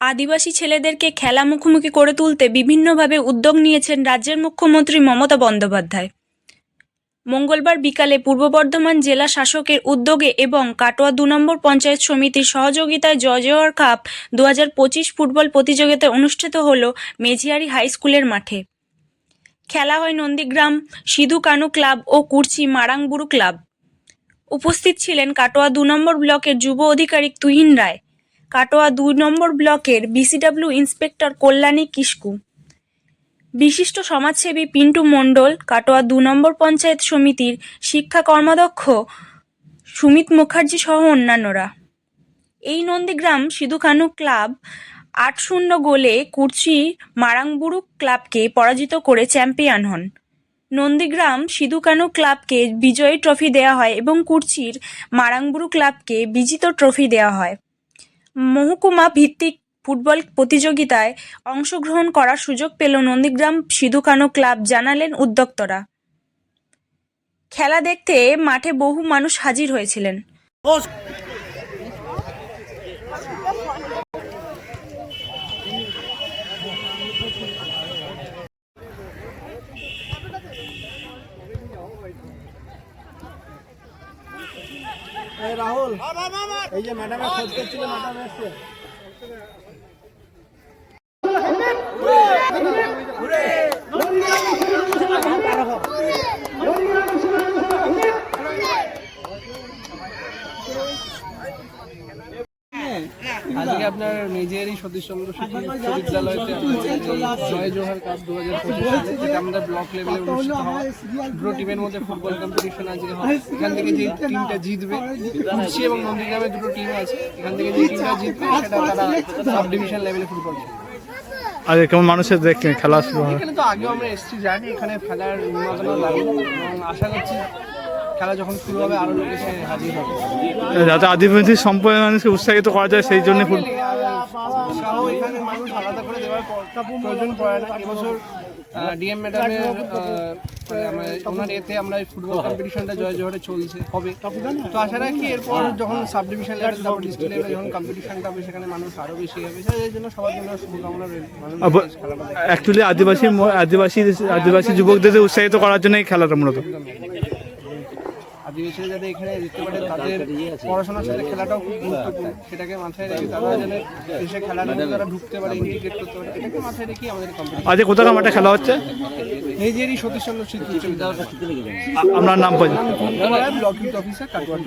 আদিবাসী ছেলেদেরকে খেলা মুখোমুখি করে তুলতে বিভিন্নভাবে উদ্যোগ নিয়েছেন রাজ্যের মুখ্যমন্ত্রী মমতা বন্দ্যোপাধ্যায়। মঙ্গলবার বিকালে পূর্ব বর্ধমান জেলা শাসকের উদ্যোগে এবং কাটোয়া দু নম্বর পঞ্চায়েত সমিতির সহযোগিতায় জয় জওয়ার কাপ দু হাজার পঁচিশ ফুটবল প্রতিযোগিতা অনুষ্ঠিত হল মেঝিয়ারি হাই স্কুলের মাঠে। খেলা হয় নন্দীগ্রাম, সিধু কানু ক্লাব ও কুর্চি মারাংবুরু ক্লাব। উপস্থিত ছিলেন কাটোয়া দু নম্বর ব্লকের যুব অধিকারিক তুহিন রায়। কাটোয়া দুই নম্বর ব্লকের বিসিডব্লিউ ইন্সপেক্টর কল্যাণী কিস্কু বিশিষ্ট সমাজসেবী পিন্টু মণ্ডল, কাটোয়া দু নম্বর পঞ্চায়েত সমিতির শিক্ষা কর্মাধ্যক্ষ সুমিত মুখার্জি সহ অন্যান্যরা। এই নন্দীগ্রাম সিধু কানু ক্লাব আট শূন্য গোলে কুর্চি মারাংবুরু ক্লাবকে পরাজিত করে চ্যাম্পিয়ন হন। নন্দীগ্রাম সিধু কানু ক্লাবকে বিজয়ী ট্রফি দেওয়া হয় এবং কুর্চির মারাংবুরু ক্লাবকে বিজিত ট্রফি দেওয়া হয়। মহকুমা ভিত্তিক ফুটবল প্রতিযোগিতায় অংশগ্রহণ করার সুযোগ পেল নন্দীগ্রাম সিধুখানো ক্লাব, জানালেন উদ্যোক্তরা। খেলা দেখতে মাঠে বহু মানুষ হাজির হয়েছিলেন। এই রাহুল এই যে ম্যাডামের খোঁজ করছিল ম্যাডাম এসছে আজকে আপনার মেজেরি সতীশচন্দ্র স্মৃতি বিশ্ববিদ্যালয়তে জয় জোহার কাপ দু হাজার পঁচিশ যেটা আমাদের ব্লক লেভেলে অনুষ্ঠিত হয় দুটো টিমের মধ্যে ফুটবল কম্পিটিশন আজকে হয়। এখান থেকে যে টিমটা জিতবে কুর্চি এবং নন্দীগ্রামে দুটো টিম আছে। এখান থেকে যে টিমটা জিতবে সেটা তারা সাব ডিভিশন লেভেলে ফুটবল খেলবে। আজ কেমন মানুষের দেখলেন খেলা শুরু হয়? এখানে তো আগেও আমরা এসেছি জানি এখানে খেলার উন্মাদনা লাগে। এবং আশা করছি খেলা যখন শুরু হবে আরও লোক এসে হাজির হবে। যাতে আদিবাসী সম্প্রদায়ের মানুষকে উৎসাহিত করা যায় সেই জন্য ফুট উৎসাহ এখানে মানুষ আলাদা করে দেওয়ার প্রয়োজন পড়ে না। এবছর ডিএম ম্যাডামের মানে ওনার এতে আমরা ফুটবল কম্পিটিশনটা জয় জোহরে চলছে হবে। তো আশা রাখি এরপর যখন সাব ডিভিশন লেভেল তারপর ডিস্ট্রিক্ট লেভেলে যখন কম্পিটিশনটা হবে সেখানে মানুষ আরও বেশি হবে। সেই জন্য সবার জন্য শুভকামনা রইল। মানুষ খেলাটা দেখে। অ্যাকচুয়ালি আদিবাসী আদিবাসী আদিবাসী যুবকদের উৎসাহিত করার জন্য এই খেলাটা মূলত। আদিবাসীরা যাতে এখানে দেখতে পারে তাদের পড়াশোনার সাথে খেলাটাও খুব গুরুত্বপূর্ণ। সেটাকে মাথায় রেখে তারা যেন দেশে খেলাটা তারা ঢুকতে পারে ইন্টিগ্রেট করতে পারে এটাকে মাথায় রেখে আমাদের কম্পিটিশন আজকে কোথাকার মাঠে খেলা হচ্ছে? নিজেরই সতীশচন্দ্র স্মৃতি আপনার নাম পর্যন্ত ব্লক অফিসার কাটোয়া